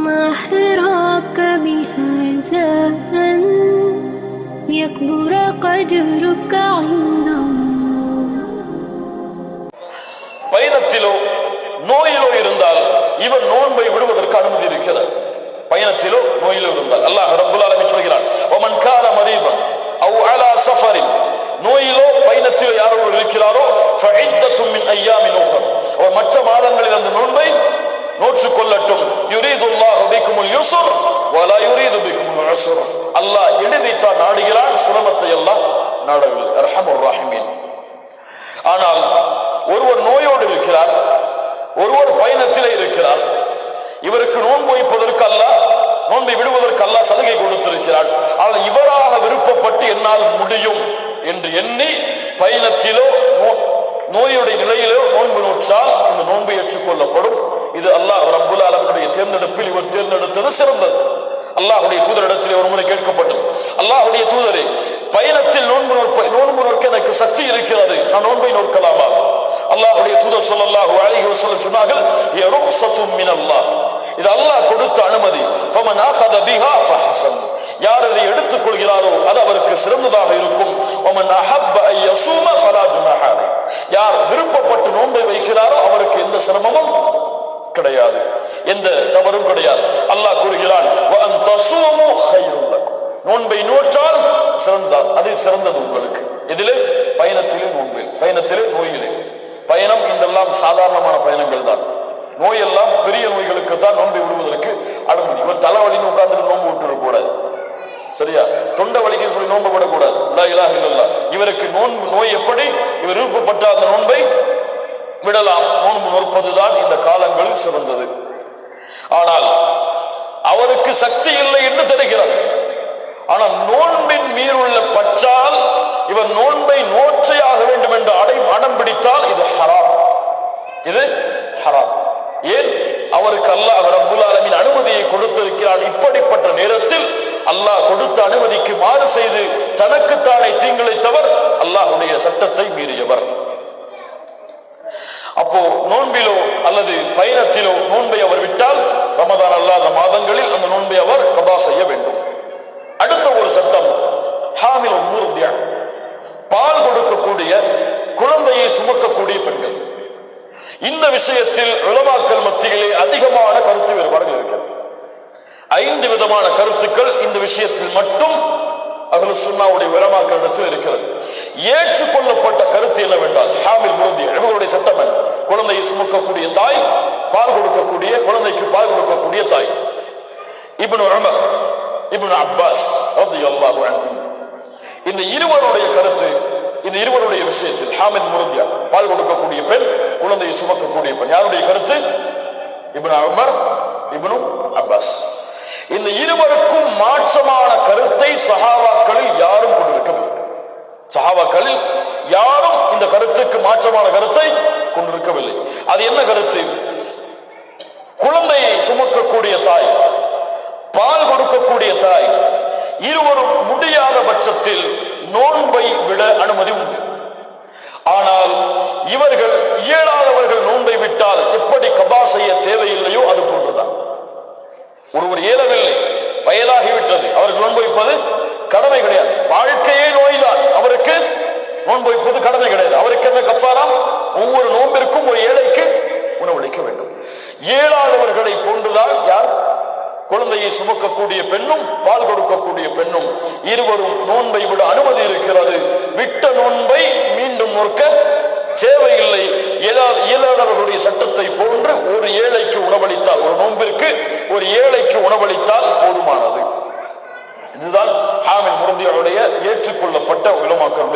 ما حراك بهذا أن يكبر قدرك عند الله பயணத்திலோ நோயிலோ இருந்தால் இவன் நோன்பை விடுவதற்கு அனுமதி இருக்கிறது பயணத்திலோ கொள்ளட்டும் யுரீதுல்லாஹு பிக்குமுல் யுஸ்ர் வலா யுரீது பிக்குமுல் உஸ்ர் அல்லாஹ் எளிதைத்தான் நாடுகிறான் சிரமத்தை எல்லாம் நாடவில்லை. அர்ஹமுர் ராஹிமீன். ஆனால் ஒருவர் நோயோடு இருக்கிறார் ஒருவர் பயணத்திலே இருக்கிறார் இவருக்கு நோன்பு வைப்பதற்கு அல்ல நோன்பை விடுவதற்கு அல்ல சலுகை கொடுத்திருக்கிறார். ஆனால் இவராக விருப்பப்பட்டு என்னால் முடியும் என்று எண்ணி பயணத்திலோ நோ- நோயுடைய நிலையிலோ நோன்பு நோற்றால் அந்த நோன்பு ஏற்றுக்கொள்ளப்படும். இது அல்லாஹ் ரப்புல் ஆலமினுடைய தேர்ந்தெடுப்பில் இவர் தேர்ந்தெடுத்தது சிறந்தது. அல்லாஹுடைய தூதரிடத்திலே ஒரு முறை கேட்கப்பட்டது. அல்லாஹுடைய தூதரே பயணத்தில் நோன்பு நோற்ப நோன்பு நோக்க எனக்கு சக்தி இருக்கிறது. நான் நோன்பை நோக்கலாமா அல்லாஹுடைய தூதர் சொல்லல்லாஹு அழகி வஸல்லம் சொன்னார்கள் "ய ருக்ஸத்தும் மினல்லாஹ்." இது அல்லாஹ் கொடுத்த அனுமதி. ஃபமன் பிஹா ஃபஹஸன். யார் இதை எடுத்துக் கொள்கிறாரோ அது அவருக்கு சிறந்ததாக இருக்கும். ஒமன் அஹப் ஐ யஸூம யார் விருப்பப்பட்டு நோன்பை வைக்கிறாரோ அவருக்கு எந்த சிரமமும் கிடையாது. எந்த தவறும் கிடையாது. அல்லாஹ் கூறுகிறான் நோன்பை நோற்றால் சிறந்தால் அது சிறந்தது உங்களுக்கு. இதிலே பயணத்திலே நோன்பில். பயணத்திலே நோயிலே. பயணம் என்றெல்லாம் சாதாரணமான பயணங்கள் தான். நோய் எல்லாம் பெரிய நோய்களுக்கு தான் நோன்பை விடுவதற்கு அனுமதி. ஒரு தலைவலின்னு உட்கார்ந்துட்டு நோன்பு விட்டுறக்கூடாது. சரியா? தொண்டை வலிக்குன்னு சொல்லி நோன்பு விடக்கூடாது இவருக்கு நோன்பு நோய் எப்படி? இவர் விருப்பப்பட்ட அந்த நோன்பை விடலாம். நோன்பு நோற்பதுதான் இந்த காலங்களில் சிறந்தது. ஆனால் அவருக்கு சக்தி இல்லை என்று தெரிகிறார் ஆனால் நோன்பின் மீறுள்ள பற்றால் இவர் நோன்பை நோற்றையாக வேண்டும் என்று அடை அடம் பிடித்தால் இது ஹராம். இது ஹராம். ஏன்? அவருக்கு அல்லாஹ் ரபுல் ஆலமின் அனுமதியை கொடுத்திருக்கிறான் இப்படிப்பட்ட நேரத்தில் அல்லாஹ் கொடுத்த அனுமதிக்கு மாறு செய்து தனக்குத்தானே தீங்கிழைத்தவர் அல்லாஹ்வுடைய சட்டத்தை மீறியவர். அப்போ நோன்பிலோ அல்லது பயணத்திலோ நோன்பை அவர் விட்டால் ரமதான் அல்லாத மாதங்களில் அந்த நோன்பை அவர் கபா செய்ய வேண்டும். அடுத்த ஒரு சட்டம் ஹாமில் மூர்த்தியா. பால் கொடுக்கக்கூடிய குழந்தையை சுமக்கக்கூடிய பெண்கள். இந்த விஷயத்தில் உலமாக்கல் மத்தியிலே அதிகமான கருத்து வேறுபாடுகள் இருக்கிறது. ஐந்து விதமான கருத்துக்கள் இந்த விஷயத்தில் மட்டும் அகல சுன்னாவுடைய உலமாக்களிடத்தில் இருக்கிறது. ஏற்றுக்கொள்ளப்பட்ட கருத்து என்னவென்றால் ஹாமில் முருந்தி இவர்களுடைய சட்டம் என்ன குழந்தையை சுமக்கக்கூடிய தாய் பால் கொடுக்கக்கூடிய குழந்தைக்கு பால் கொடுக்கக்கூடிய தாய். இப்னு உமர் இப்னு அப்பாஸ் ரலியல்லாஹு அன்ஹு. இந்த இருவருடைய கருத்து இந்த இருவருடைய விஷயத்தில் ஹாமித் முருந்தியா பால் கொடுக்கக்கூடிய பெண் குழந்தையை சுமக்கக்கூடிய பெண். யாருடைய கருத்து? Ibn Umar Ibn Abbas. இந்த இருவருக்கும் மாற்றமான கருத்தை சஹாபாக்களில் யாரும் கொண்டிருக்கவில்லை. சஹாபாக்களில் யாரும் இந்த கருத்துக்கு மாற்றமான கருத்தை கொண்டிருக்கவில்லை. அது என்ன கருத்து? குழந்தையை சுமக்கக்கூடிய தாய் பால் கொடுக்கக்கூடிய தாய் இருவரும் முடியாத பட்சத்தில் நோன்பை விட அனுமதி உண்டு. ஆனால் இவர்கள் இயலாதவர்கள் நோன்பை விட்டால் எப்படி கபா செய்ய தேவையில்லையோ அது போன்றுதான். ஒருவர் இயலவில்லை வயதாகிவிட்டது. அவர்கள் நோன்பு வைப்பது கடமை கிடையாது வாழ்க்கையே நோய்தான் அவருக்கு நோன்பு வைப்பது கடமை கிடையாது அவருக்கு என்ன கஃபாராம் ஒவ்வொரு நோன்பிற்கும் ஒரு ஏழைக்கு உணவளிக்க வேண்டும் இல்லாதவர்களை போன்றுதான் யார்? குழந்தையை சுமக்கக்கூடிய பெண்ணும் பால் கொடுக்கக்கூடிய பெண்ணும். இருவரும் நோன்பை விட அனுமதி இருக்கிறது. விட்ட நோன்பை மீண்டும் நோக்க தேவையில்லை. இயலாதவர்களுடைய சட்டத்தை போன்று ஒரு ஏழைக்கு உணவளித்தால் ஒரு நோன்பிற்கு ஒரு ஏழைக்கு உணவளித்தால் போதுமானது. இதுதான் ஹாமின் முருந்தியருடைய ஏற்றுக்கொள்ளப்பட்ட உலமாக்கள்